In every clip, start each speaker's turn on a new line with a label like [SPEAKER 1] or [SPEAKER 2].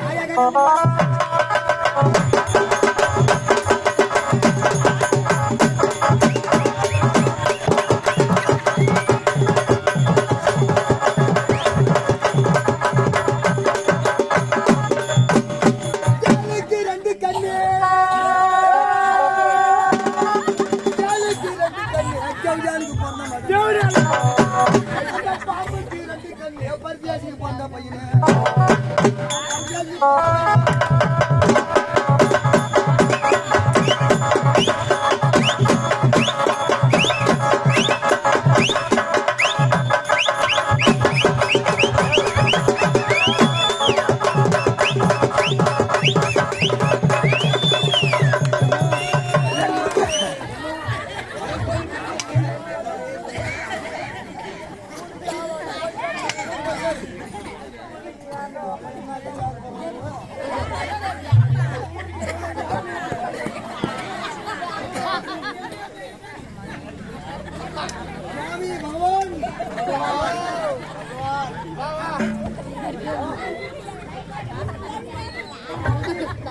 [SPEAKER 1] நாயகன்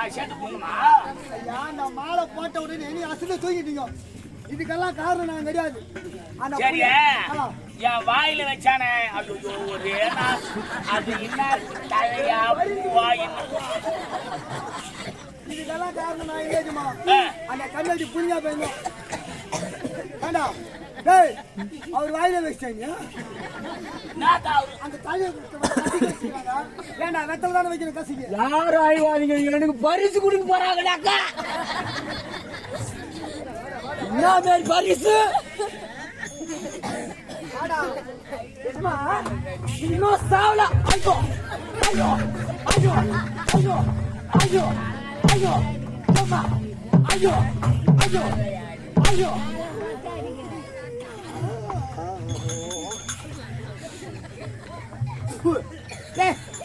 [SPEAKER 1] ஐயா நான் மாலை போட்ட உடனே நீ அசந்த தூங்கிட்டீங்க. இதுக்கெல்லாம் காரணம் நான் கிடையாது.
[SPEAKER 2] சரி என் வாயில வச்சானே? அது ஒரே. அது என்ன தலையா பூவா என்ன
[SPEAKER 1] இதுக்கெல்லாம் காரணம் நான்
[SPEAKER 2] ஆ.
[SPEAKER 1] அந்த கண்ணாடி புரிஞ்சா போயிருந்தோம். வேண்டாம் டேய் அவர் வாயில
[SPEAKER 2] அவரு.
[SPEAKER 1] அந்த தலையை வெத்தல தானே வைக்கணும் கசிக்கு?
[SPEAKER 3] யார் ஆய்வாதீங்க? எனக்கு பரிசு கொடுக்க போறாங்கடாக்கா. என்ன மாதிரி பரிசு? இன்னும் சாவல. ஐயோ ஐயோ ஐயோ ஐயோ ஐயோ ஐயோ ஐயோ ஐயோ ஐயோ.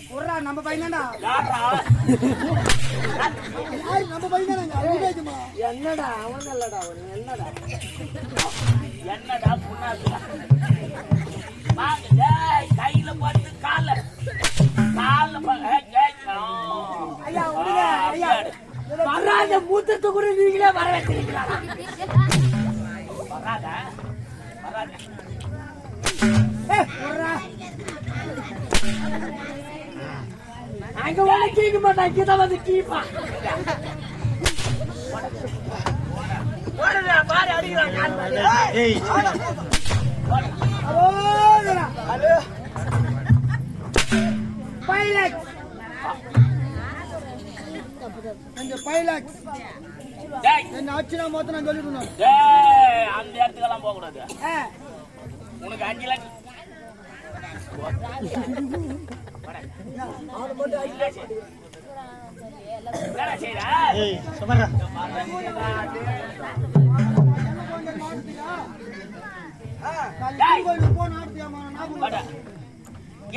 [SPEAKER 1] விட்றா, நம்ம பையன்டா. நம்ம பையன் அழுகாஜுமா
[SPEAKER 3] என்னடா அவன் இல்லடா அவன் என்னடா?
[SPEAKER 2] என்னடா புண்ணாக்குடா? வாங்க, டேய், கையில பட்டு கால்ல. கால்ல ப- ஏய், ஏய், ஆ.
[SPEAKER 1] ஐயா விடுங்க ஐயா.
[SPEAKER 3] வராத மூத்தத்தை கூட நீங்களே வர வைக்கிறீங்களா
[SPEAKER 2] வராத வராத.
[SPEAKER 1] ஏய், விட்றா.
[SPEAKER 3] அங்க வந்து கீக்க மாட்டான் இங்கதான் வந்து
[SPEAKER 2] ஓடுடா, பாரு, அடிக்கிறான்.
[SPEAKER 1] பைலட் இந்த பைலட் என்ன ஆச்சுனா மொத்தம் நான் சொல்லிடணும்.
[SPEAKER 2] டேய், அந்த இடத்துக்கெல்லாம் போக கூடாது
[SPEAKER 1] ஏ,
[SPEAKER 2] உனக்கு அஞ்சு லட்சம்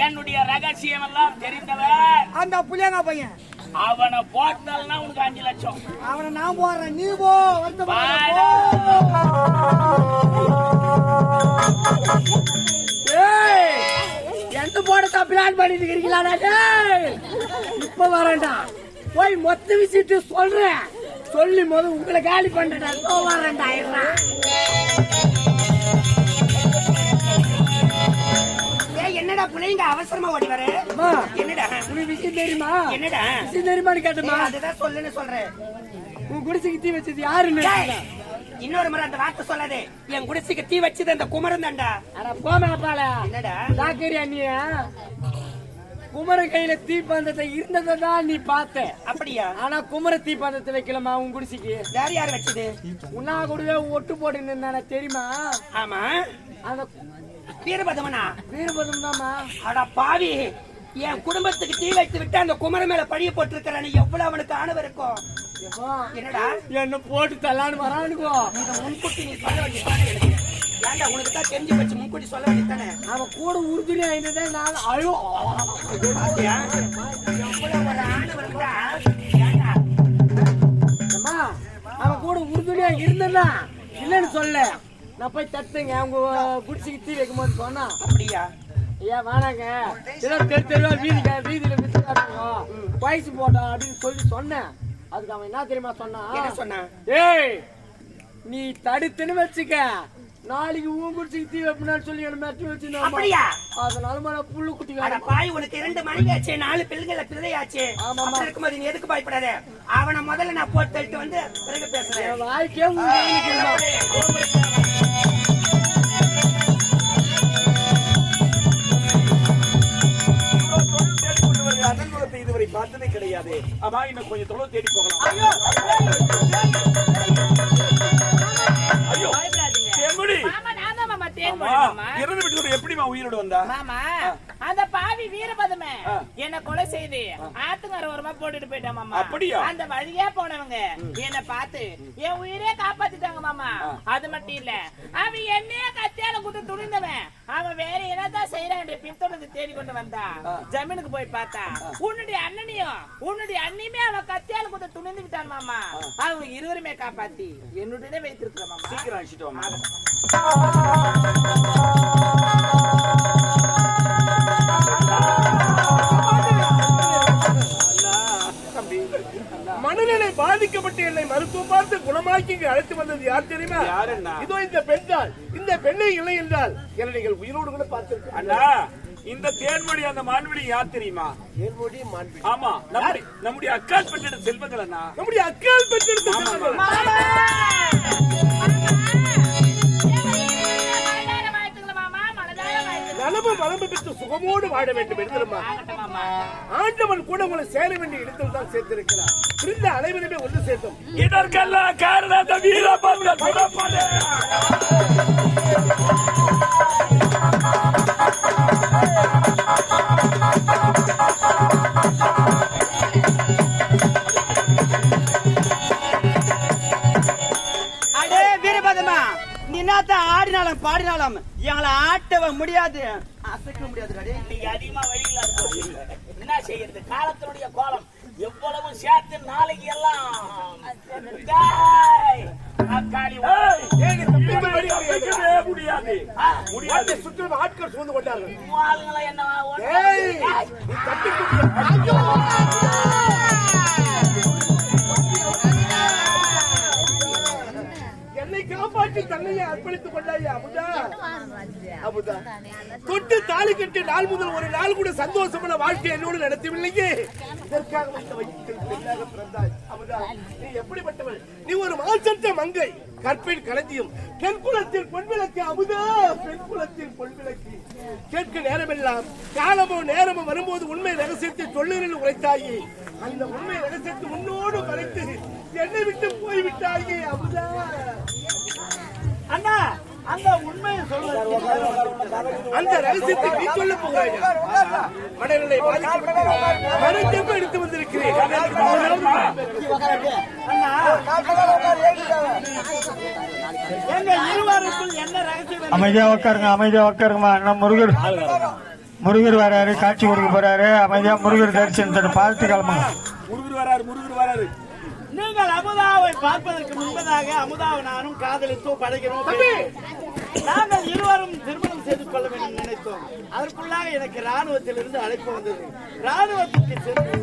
[SPEAKER 2] என்னுடைய ரகசியம் எல்லாம் தெரிந்தவன்
[SPEAKER 1] அந்த புள்ளியங்க பையன்.
[SPEAKER 2] அவனை போட்டால்னா உனக்கு அஞ்சு லட்சம்.
[SPEAKER 1] அவனை நான் போடுறேன். நீ போ வருத்தப்படாத,
[SPEAKER 3] பிளான் பண்ணிட்டு இருக்கீங்களா? இப்ப வரேன்டா. போய் மொத்த விஷயத்தை சொல்றேன். சொல்லி முதல் உங்களை காலி பண்றேன்டா இதோ வரேன்டா
[SPEAKER 2] என்னடா பிள்ளைங்க அவசரமா ஓடி வர? என்னடா?
[SPEAKER 3] உனக்கு விஷயம் தெரியுமா?
[SPEAKER 2] என்னடா?
[SPEAKER 3] விஷயம் தெரியுமான்னு கேட்டமா?
[SPEAKER 2] அதுதான் சொல்லுன்னு சொல்றேன்.
[SPEAKER 3] உன் குடிசைக்கு தீ வச்சது யாருன்னு
[SPEAKER 2] இன்னொரு முறை அந்த வார்த்தை சொல்லாதே. என் குடிசைக்கு தீ வச்சது அந்த குமரன்
[SPEAKER 3] அட போமாப்பால
[SPEAKER 2] என்னடா?
[SPEAKER 3] டாக்கரியா நீ குமர கையில தீப்பந்தத்தை இருந்ததை தான் நீ பார்த்த.
[SPEAKER 2] அப்படியா?
[SPEAKER 3] ஆனா குமர தீப்பந்தத்தை வைக்கலாமா உன் குடிசைக்கு.
[SPEAKER 2] வேற யார் வச்சது?
[SPEAKER 3] உன்னா கூடவே ஒட்டு போட்டு நின்னானே தெரியுமா?
[SPEAKER 2] ஆமா.
[SPEAKER 3] அந்த
[SPEAKER 2] வீரபதமனா?
[SPEAKER 3] வீரபதம் தாமா
[SPEAKER 2] அட பாவி. என் குடும்பத்துக்கு தீ வைத்து விட்டு அந்த குமர மேல பழிய போட்டிருக்கிறேன் எவ்வளவு அவனுக்கு ஆணவம் இருக்கும் என்னடா?
[SPEAKER 3] என்ன போட்டு தள்ளான்னு வரானுக்கோ
[SPEAKER 2] முன்கூட்டி நீ சொல்ல வேண்டியதானே எனக்கு ஏன்டா உனக்கு தான் தெரிஞ்சு வச்சு முன்கூட்டி சொல்ல வேண்டியதானே
[SPEAKER 3] அவன் கூட உறுதுணையா இருந்ததே நான்
[SPEAKER 2] இருந்தா, ஏன்டா?
[SPEAKER 3] அம்மா அவன் கூட உறுதுணையா இருந்ததா இல்லைன்னு சொல்ல நான் போய் தட்டுங்க அவங்க குடிச்சுக்கு தீ வைக்கும் போது சொன்னா.
[SPEAKER 2] அப்படியா?
[SPEAKER 3] ஐயா வேணாங்க ஏதோ தெரு தெருவா வீதிக்க வீதியில வயசு போட்டோம் அப்படின்னு சொல்லி சொன்னேன். அதுக்கு அவன் என்ன தெரியுமா
[SPEAKER 2] என்ன
[SPEAKER 3] சொன்னான்
[SPEAKER 2] சொன்னா?
[SPEAKER 3] ஏய் நீ தடுத்துன்னு வச்சுக்க. நாளைக்கு ஊன் குடிச்சுக்கு தீ வைப்பனான்னு சொல்லி என்ன மெட்டு வச்சு
[SPEAKER 2] அப்படியா?
[SPEAKER 3] அதனால நான் புல்லு குட்டி
[SPEAKER 2] அட பாய் உனக்கு இரண்டு மணியாச்சு நாலு பிள்ளைகள பிள்ளையாச்சு. அப்படி இருக்கும்போது நீ எதுக்கு பயப்படாத? அவனை முதல்ல நான் போட்டு தள்ளிட்டு வந்து பிறகு பேசுறேன்.
[SPEAKER 3] வாய்க்கே
[SPEAKER 4] பார்த்ததே கிடையாது. ஆமா இன்னும் கொஞ்சம் தொலைவு தேடி போகலாம். ஐயோ இறந்து விட்டு எப்படிமா உயிரோடு வந்தா?
[SPEAKER 5] மாமா அந்த பாவி வீரபதமே. என்ன கொலை செய்து ஆத்துங்கர ஓரமா போட்டுட்டு போயிட்டான் மாமா.
[SPEAKER 4] அப்படியா?
[SPEAKER 5] அந்த வழியா போனவங்க என்ன பார்த்து என் உயிரே காப்பாத்திட்டாங்க மாமா. அது மட்டும் இல்ல அவன் என்னைய கத்தியால கூட்டு துணிந்தவன். அவன் வேற என்னதான் செய்யறான் என்று பின்தொடர்ந்து தேடி கொண்டு வந்தா. ஜமீனுக்கு போய் பார்த்தா உன்னுடைய அண்ணனையும் உன்னுடைய அண்ணியுமே அவன் கத்தியால கூட்டு துணிந்து விட்டான் மாமா. அவங்க இருவருமே காப்பாத்தி என்னுடனே வைத்திருக்கிற மாமா.
[SPEAKER 4] சீக்கிரம் அழைச்சிட்டு வாமா
[SPEAKER 6] மனநிலை பாதிக்கப்பட்ட என்னை மருத்துவம் பார்த்து குணமாக்கி இங்கு அழைத்து வந்தது யார் தெரியுமா?
[SPEAKER 4] யார் அண்ணா?
[SPEAKER 6] இதோ இந்த பெண் தான் இந்த பெண்ணை இல்லை என்றால் என்னை நீங்கள் உயிரோடு கூட பார்த்திருக்க
[SPEAKER 4] அண்ணா இந்த தேன்மொழி அந்த மான்வழி யார் தெரியுமா?
[SPEAKER 6] தேர்மொழி மாண்பு
[SPEAKER 4] ஆமா நம்முடைய நம்முடைய அக்கால் பெற்ற செல்வங்கள் அண்ணா.
[SPEAKER 6] நம்முடைய அக்கால் பெற்றெடுத்த செல்வங்கள்.
[SPEAKER 5] வாழ்த்துக்கள்
[SPEAKER 6] நலமு மலம்பு பெற்று சுகமோடு வாழ வேண்டும் என்று ஆண்டவன் கூட உங்களை சேர வேண்டிய இடத்தில் தான் சேர்த்திருக்கிறார். பிரிந்த அனைவருமே ஒன்று சேர்த்தோம்.
[SPEAKER 4] இதற்கெல்லாம் காரணம் அந்த
[SPEAKER 7] அடே வீரபதமா. நீ என்னத்த ஆடினாலும் பாடினாலும் எங்களை ஆட்டவ முடியாது. அசைக்க முடியாது டேய்.
[SPEAKER 2] நீ அதிகமா வழியில என்ன செய்யறது? காலத்தினுடைய கோலம். எவ்வளவு சேர்த்து நாளைக்கு எல்லாம்.
[SPEAKER 6] முடியாது. சுற்றும் ஆட்கள் சூழ்ந்து கொண்டார்கள்.
[SPEAKER 2] என்ன
[SPEAKER 6] அர்ப்பணித்துக் கொண்டாயே அமுதா? அமுதா. தொட்டு தாலி கட்டி நாள் முதல் ஒரு நாள் கூட சந்தோஷமான வாழ்க்கை என்னோடு நடத்தவில்லையே. இதற்காக வந்த வயிற்றில் பெண்ணாக பிறந்தாய் அமுதா. நீ எப்படிப்பட்டவள்? நீ ஒரு மாசற்ற மங்கை. கற்பின் களஞ்சியம் பெண் குலத்தில் பொன்விளக்கு அமுதா. பெண் குலத்தில் பொன்விளக்கு. கேட்க நேரமெல்லாம் காலமோ நேரமோ வரும்போது உண்மை ரகசியத்தை சொல்லுங்கள் உரைத்தாயே. அந்த உண்மை ரகசியத்தை உன்னோடு மறைத்து என்னை விட்டு போய்விட்டாயே அமுதா.
[SPEAKER 7] அண்ணா அந்த உண்மையை சொல்லுங்க.
[SPEAKER 6] அந்த ரகசியத்தை நீ சொல்ல போகிறாயா? மனநிலை எடுத்து வந்திருக்கிறேன்.
[SPEAKER 7] எங்க இருவருக்குள் என்ன ரகசியம்
[SPEAKER 8] அமைதியா உட்காருங்க அமைதியா உட்காருங்கம்மா. அண்ணா முருகர். முருகர் வராரு காட்சி கொடுக்க போறாரு. அமைதியா முருகர் தரிசனத்தை பார்த்து கிளம்புங்க.
[SPEAKER 4] முருகர் வராரு முருகர் வராரு.
[SPEAKER 7] நீங்கள் அமுதாவை பார்ப்பதற்கு முன்பதாக அமுதாவை நானும் காதலித்தோ பழகிறோம். நாங்கள் இருவரும் திருமணம் செய்து கொள்ள வேண்டும் நினைத்தோம். அதற்குள்ளாக எனக்கு ராணுவத்திலிருந்து அழைப்பு வந்தது. ராணுவத்துக்கு சென்று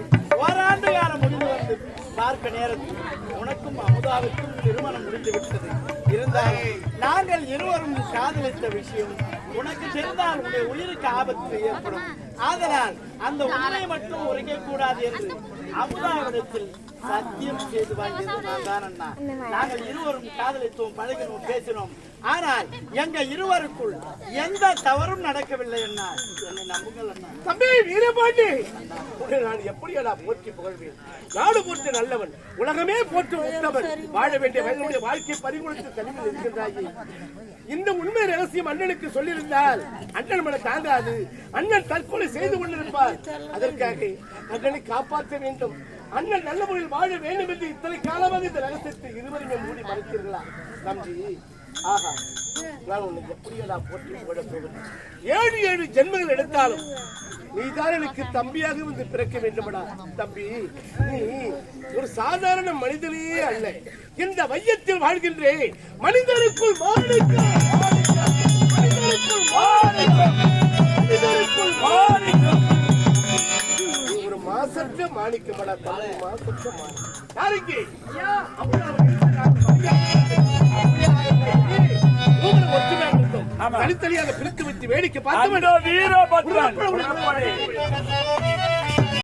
[SPEAKER 7] ஓராண்டு காலம் முடிந்து வந்து பார்க்க நேரத்தில் உனக்கும் அமுதாவுக்கும் திருமணம் முடிந்து விட்டது இருந்தாலும் நாங்கள் இருவரும் காதலித்த விஷயம் உனக்கு தெரிந்தால் உன்னுடைய உயிருக்கு ஆபத்து ஏற்படும். ஆதலால் அந்த உண்மையை மட்டும் உரைக்க கூடாது என்று அமுதாவிடத்தில் சத்தியம் செய்து வாங்கியது நான் தான் அண்ணா நாங்கள் இருவரும் காதலித்தோம் பழகினோம் பேசினோம். ஆனால் எங்க இருவருக்குள் எந்த தவறும் நடக்கவில்லை அண்ணா. என்னை நம்புங்கள் அண்ணா
[SPEAKER 6] தம்பி வீரபாண்டி உன்னை நான் எப்படியடா போற்றி புகழ்வேன்? நாடு போற்ற நல்லவன் உலகமே போற்று உத்தவன் வாழ வேண்டிய மனிதனுடைய வாழ்க்கை பறிகொடுத்து தனிமையில் இருக்கின்றாயே. இந்த உண்மை ரகசியம் அண்ணனுக்கு சொல்லியிருந்தால் அண்ணன் மன தாங்காது. அண்ணன் தற்கொலை செய்து கொண்டிருப்பார். அதற்காக அண்ணனை காப்பாற்ற வேண்டும். அண்ணன் நல்ல முறையில் வாழ வேண்டும் என்று இத்தனை காலமாக இந்த ரகசியத்தை இருவருமே மூடி மறைத்தீர்களா தம்பி ஆஹா நான் உன்னை போற்றி போகிறேன்? ஏழு ஏழு ஜென்மங்கள் எடுத்தாலும் நீதான் எனக்கு தம்பியாக வந்து பிறக்க வேண்டுமடா? தம்பி நீ ஒரு சாதாரண மனிதனே அல்ல. இந்த வையத்தில் வாழ்கின்றேன். மனிதனுக்குள் மாணிக்கம் மாணிக்கம் யாருக்கு தனித்தனியாக பிரித்து வச்சு வேடிக்கை பார்த்து உடனே